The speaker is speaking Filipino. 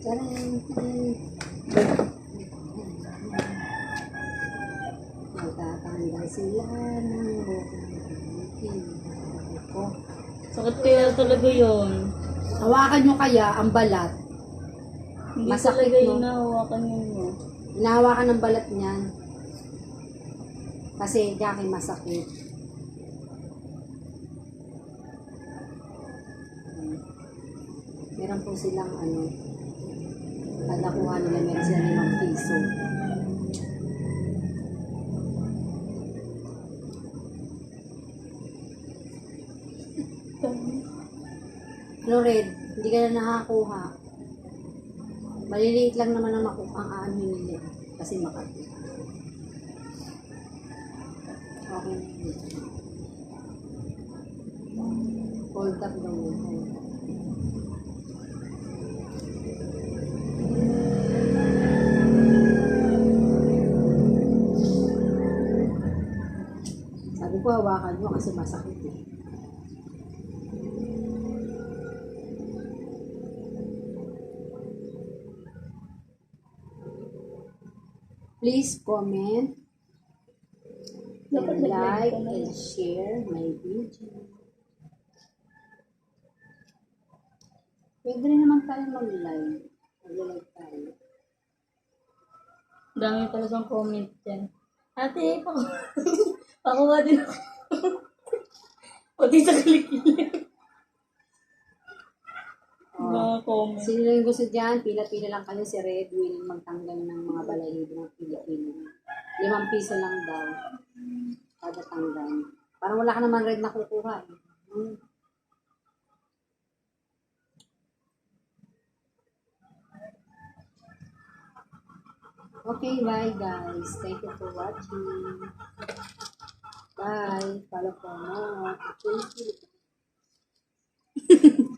Magtatanggal sila ng ko. Sakit kaya talaga yun. Hawakan nyo kaya ang balat. Hindi Masakit, talaga yung nahawakan yun mo. Hinahawakan ng balat niyan. Kasi Jackie masakit. Meron po silang ano, kada kuha nila meron sila limang piso. Ano red, hindi ka na nakakuha. Maliliit lang naman ang makuha ang aanin nila. Kasi makati. Okay. Hold up daw yun. Sabi ko hawakan mo kasi masakit eh. Please comment and like and share my video. Pwede rin naman tayo mag-like. Mag-like tayo. Dami talagang comment dyan. Ate, paku pakuha din ako. Pati sa kilikili. Mga comment. Sino lang yung gusto dyan, pila-pila lang kayo si Red willing magtanggal ng mga balahibo ng Pilipino. Limang piso lang daw. Kada tanggal. Parang wala ka naman Red na kukuha. Eh. Hmm. Okay, bye guys. Thank you for watching. Bye. Follow. Thank you.